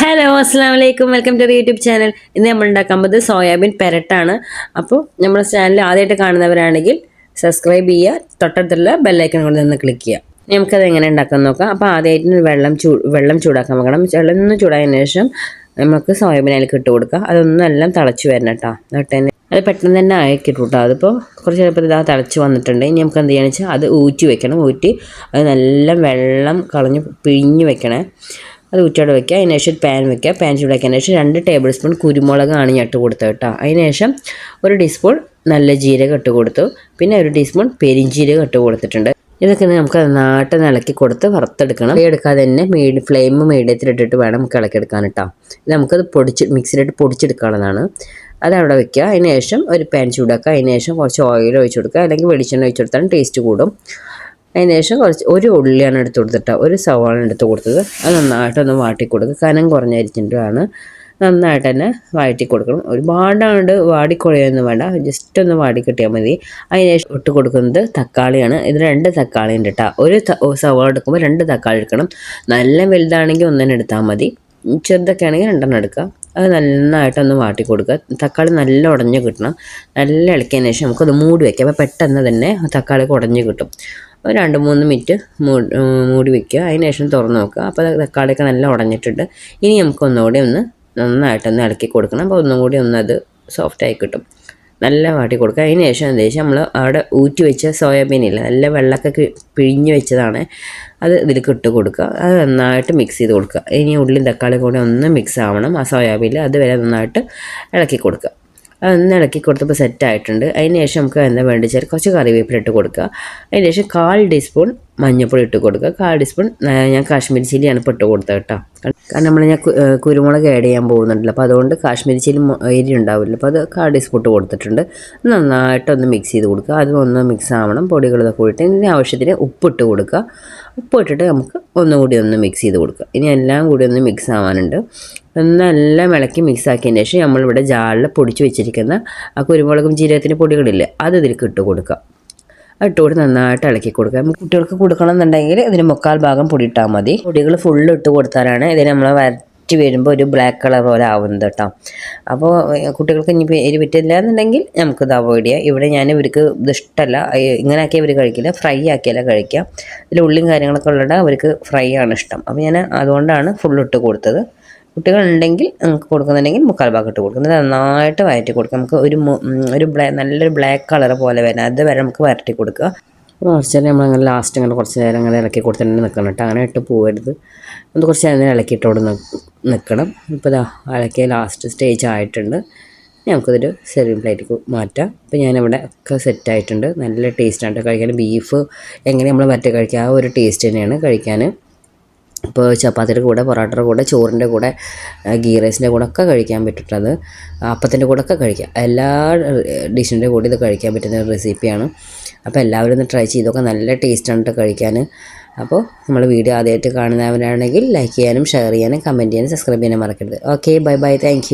Hello അസ്സാം വലൈക്കും welcome to YouTube channel ഇന്ന് നമ്മൾ ഉണ്ടാക്കാൻ പോകുന്നത് സോയാബീൻ പെരട്ടാണ്. അപ്പോൾ നമ്മുടെ ചാനൽ ആദ്യമായിട്ട് കാണുന്നവരാണെങ്കിൽ സബ്സ്ക്രൈബ് ചെയ്യുക തൊട്ടടുത്തുള്ള ബെല്ലൈക്കൺ കൊണ്ട് നിന്ന് ക്ലിക്ക് ചെയ്യുക. നമുക്കത് എങ്ങനെ ഉണ്ടാക്കാൻ നോക്കാം. അപ്പോൾ ആദ്യമായിട്ട് വെള്ളം ചൂ വെള്ളം ചൂടാക്കാൻ വെക്കണം വെള്ളം ഒന്ന് ചൂടായതിനു ശേഷം നമുക്ക് സോയാബീൻ അതിലേക്ക് ഇട്ട് കൊടുക്കുക അതൊന്നും എല്ലാം തിളച്ച് വരണം കേട്ടോ. എന്നിട്ട് അത് പെട്ടെന്ന് തന്നെ ആയിക്കിട്ടു കേട്ടോ. അതിപ്പോൾ കുറച്ച് ചിലപ്പോൾ ഇതാ തിളച്ച് വന്നിട്ടുണ്ട്. ഇനി നമുക്ക് എന്ത് ചെയ്യുകയാണെന്ന് വെച്ചാൽ അത് ഊറ്റി വെക്കണം. ഊറ്റി അത് നല്ല വെള്ളം കളഞ്ഞ് പിഴിഞ്ഞ് വെക്കണേ. അത് ഊറ്റോടെ വെക്കുക. അതിന് ശേഷം ഒരു പാൻ വെക്കുക. പാൻ ചൂടാക്കിയതിന് ശേഷം രണ്ട് ടേബിൾ സ്പൂൺ കുരുമുളകാണ് ഞാൻ ഇട്ട് കൊടുത്തത് കേട്ടോ. അതിന് ശേഷം ഒരു ടീസ്പൂൺ നല്ല ജീരകം ഇട്ട് കൊടുത്തു. പിന്നെ ഒരു ടീസ്പൂൺ പെരിഞ്ജീരകം ഇട്ട് കൊടുത്തിട്ടുണ്ട്. ഇതൊക്കെ നമുക്ക് നന്നായിട്ട് ഇളക്കി കൊടുത്ത് വറുത്തെടുക്കണം. എടുക്കാതെ തന്നെ മീഡിയം ഫ്ലെയിം മീഡിയത്തിലിട്ടിട്ട് വേണം നമുക്ക് ഇളക്കിയെടുക്കാൻ കേട്ടോ. നമുക്കത് പൊടിച്ച് മിക്സിയിലിട്ട് പൊടിച്ചെടുക്കാവുന്നതാണ് അത് അവിടെ വെക്കുക. അതിന് ശേഷം ഒരു പാൻ ചൂടാക്കുക. അതിന് ശേഷം കുറച്ച് ഓയിൽ ഒഴിച്ച് കൊടുക്കുക. അല്ലെങ്കിൽ വെളിച്ചെണ്ണ ഒഴിച്ച് കൊടുത്താലും ടേസ്റ്റ് കൂടും. അതിന് ശേഷം കുറച്ച് ഒരു ഉള്ളിയാണ് എടുത്ത് കൊടുത്തിട്ട് ഒരു സവാള എടുത്ത് കൊടുത്തത്. അത് നന്നായിട്ടൊന്ന് വാട്ടി കൊടുക്കുക കനം കുറഞ്ഞരിച്ചിട്ടാണ് നന്നായിട്ട് തന്നെ വഴറ്റി കൊടുക്കണം. ഒരുപാടാണ്ട് വാടിക്കൊഴിയൊന്നും വേണ്ട. ജസ്റ്റ് ഒന്ന് വാടി കിട്ടിയാൽ മതി. അതിനുശേഷം ഇട്ട് കൊടുക്കുന്നത് തക്കാളിയാണ്. ഇത് രണ്ട് തക്കാളി ഉണ്ട് കേട്ടോ ഒരു സവാള എടുക്കുമ്പോൾ രണ്ട് തക്കാളി എടുക്കണം. നല്ല വലുതാണെങ്കിൽ ഒന്നിനെ എടുത്താൽ മതി. ചെറുതൊക്കെ ആണെങ്കിൽ രണ്ടെണ്ണം എടുക്കുക അത് നന്നായിട്ടൊന്ന് വാട്ടി കൊടുക്കുക. തക്കാളി നല്ല ഉടഞ്ഞ് കിട്ടണം. നല്ല ഇളക്കിയതിന് ശേഷം നമുക്കത് മൂടി വയ്ക്കാം. അപ്പോൾ പെട്ടെന്ന് തന്നെ തക്കാളി ഉടഞ്ഞ് കിട്ടും. ഒരു രണ്ട് മൂന്ന് മിനിറ്റ് മൂടി വെക്കുക. അതിന് ശേഷം തുറന്ന് നോക്കുക. അപ്പോൾ തക്കാളിയൊക്കെ നല്ല ഉടഞ്ഞിട്ടുണ്ട്. ഇനി നമുക്ക് ഒന്നുകൂടി ഒന്ന് നന്നായിട്ടൊന്ന് ഇളക്കി കൊടുക്കണം. അപ്പോൾ ഒന്നും കൂടി ഒന്ന് അത് സോഫ്റ്റായി കിട്ടും. നല്ല വാട്ടി കൊടുക്കുക. അതിന് ശേഷം എന്താ വെച്ചാൽ നമ്മൾ അവിടെ ഊറ്റി വെച്ച സോയാബീൻ ഇല്ല? നല്ല വെള്ളമൊക്കെ പിഴിഞ്ഞ് വെച്ചതാണ്. അത് ഇതിലേക്ക് ഇട്ട് കൊടുക്കുക. അത് നന്നായിട്ട് മിക്സ് ചെയ്ത് കൊടുക്കുക. ഇനി ഉള്ളിയും തക്കാളി കൂടെ ഒന്ന് മിക്സ് ആവണം. ആ സോയാബീനിൽ അതുവരെ നന്നായിട്ട് ഇളക്കി കൊടുക്കുക. അതൊന്ന് ഇളക്കി കൊടുത്തപ്പോൾ സെറ്റായിട്ടുണ്ട് അതിന് ശേഷം നമുക്ക് എന്താ വേണ്ടി വെച്ചാൽ കുറച്ച് കറിവേപ്പില ഇട്ട് കൊടുക്കുക. അതിന് ശേഷം കാൽ ടീസ്പൂൺ മഞ്ഞൾപ്പൊടി ഇട്ട് കൊടുക്കുക. കാൽ ടീസ്പൂൺ ഞാൻ കാശ്മീരി ചില്ലിയാണ് ഇപ്പോൾ ഇട്ട് കൊടുത്തത് കേട്ടോ. കാരണം നമ്മൾ ഞാൻ കുരുമുളക് ആഡ് ചെയ്യാൻ പോകുന്നുണ്ടല്ലോ. അപ്പോൾ അതുകൊണ്ട് കാശ്മീരി ചില്ലി എരി ഉണ്ടാവില്ല. അപ്പോൾ അത് കാൽ ടീസ്പൂൺ ഇട്ട് കൊടുത്തിട്ടുണ്ട്. നന്നായിട്ടൊന്ന് മിക്സ് ചെയ്ത് കൊടുക്കുക. അതും ഒന്ന് മിക്സ് ആവണം. പൊടികളൊക്കെ കൂടിയിട്ട് ഇതിന് ആവശ്യത്തിന് ഉപ്പിട്ട് കൊടുക്കുക. ഉപ്പ് ഇട്ടിട്ട് നമുക്ക് ഒന്നുകൂടി ഒന്ന് മിക്സ് ചെയ്ത് കൊടുക്കുക. ഇനി എല്ലാം കൂടി ഒന്ന് മിക്സ് ആവാനുണ്ട്. നല്ലം ഇളക്കി മിക്സ് ആക്കിയതിന് ശേഷം നമ്മളിവിടെ ജാളിൽ പൊടിച്ച് വെച്ചിരിക്കുന്ന ആ കുരുമുളകും ജീരകത്തിന്റെ പൊടികളില്ലേ അത് ഇതിലേക്ക് ഇട്ട് കൊടുക്കുക. ഇട്ട് കൊടുത്ത് നന്നായിട്ട് ഇളക്കി കൊടുക്കുക. കുട്ടികൾക്ക് കൊടുക്കണം എന്നുണ്ടെങ്കിൽ ഇതിന് മുക്കാൽ ഭാഗം പൊടി ഇട്ടാൽ മതി. പൊടികൾ ഫുള്ള് ഇട്ട് കൊടുത്താലാണ് ഇതിന് നമ്മൾ വരട്ടി വരുമ്പോൾ ഒരു ബ്ലാക്ക് കളർ പോലെ ആവുന്നത് കേട്ടോ അപ്പോൾ കുട്ടികൾക്ക് ഇനി എരി പറ്റില്ല എന്നുണ്ടെങ്കിൽ നമുക്കിത് അവോയ്ഡ് ചെയ്യാം. ഇവിടെ ഞാൻ ഇവർക്ക് ഇത് ഇഷ്ടമല്ല ഇങ്ങനെ ആക്കിയാൽ ഇവർ കഴിക്കില്ല. ഫ്രൈ ആക്കിയാലേ കഴിക്കാം. ഇതിൽ ഉള്ളിയും കാര്യങ്ങളൊക്കെ ഉള്ളത് അവർക്ക് ഫ്രൈ ആണ് ഇഷ്ടം. അപ്പോൾ ഞാൻ അതുകൊണ്ടാണ് ഫുള്ള് ഇട്ട് കൊടുത്തത്. കുട്ടികളുണ്ടെങ്കിൽ നമുക്ക് കൊടുക്കുന്നുണ്ടെങ്കിൽ മുക്കാൽ ഭാഗം ഇട്ട് കൊടുക്കുന്നത് നന്നായിട്ട് വയറ്റി കൊടുക്കുക നമുക്ക് ഒരു ഒരു ബ്ലാ നല്ലൊരു ബ്ലാക്ക് കളർ പോലെ വരാം. അത് വരെ നമുക്ക് വരട്ടി കൊടുക്കുക. കുറച്ച് നേരം നമ്മളങ്ങനെ ലാസ്റ്റ് അങ്ങനെ കുറച്ച് നേരം അങ്ങനെ ഇളക്കി കൊടുത്തിട്ട് നിൽക്കണം കേട്ടോ. അങ്ങനെ ഇട്ട് പോകരുത് അത് കുറച്ച് നേരം ഇളക്കിയിട്ടോട് നിൽക്കണം ഇപ്പോൾ ഇതാ ഇളക്കിയ ലാസ്റ്റ് സ്റ്റേജ് ആയിട്ടുണ്ട്. നമുക്കിതൊരു സെർവിങ് പ്ലേറ്റിലേക്ക് മാറ്റാം. ഇപ്പോൾ ഞാനിവിടെ ഒക്കെ സെറ്റ് ആയിട്ടുണ്ട്. നല്ല ടേസ്റ്റാണ് കഴിക്കാൻ. ബീഫ് എങ്ങനെ നമ്മൾ മറ്റേ കഴിക്കുക ആ ഒരു ടേസ്റ്റ് തന്നെയാണ് കഴിക്കാൻ. ഇപ്പോൾ ചപ്പാത്തിയുടെ കൂടെ പൊറോട്ടയുടെ കൂടെ ചോറിന്റെ കൂടെ ഗീ റൈസിന്റെ കൂടെ ഒക്കെ കഴിക്കാൻ പറ്റുന്നത് അപ്പത്തിന്റെ കൂടെ ഒക്കെ കഴിക്കാം. എല്ലാ ഡിഷിന്റെ കൂടെ ഇത് കഴിക്കാൻ പറ്റുന്ന ഒരു റെസിപ്പിയാണ്. അപ്പോൾ എല്ലാവരും ഒന്ന് ട്രൈ ചെയ്തൊക്കെ നല്ല ടേസ്റ്റാണ് കഴിക്കാൻ. അപ്പോൾ നമ്മൾ വീഡിയോ ആദ്യമായിട്ട് കാണുന്നവരാണെങ്കിൽ ലൈക്ക് ചെയ്യാനും ഷെയർ ചെയ്യാനും കമന്റ് ചെയ്യാനും സബ്സ്ക്രൈബ് ചെയ്യാനും മറക്കരുത്. Okay bye bye thank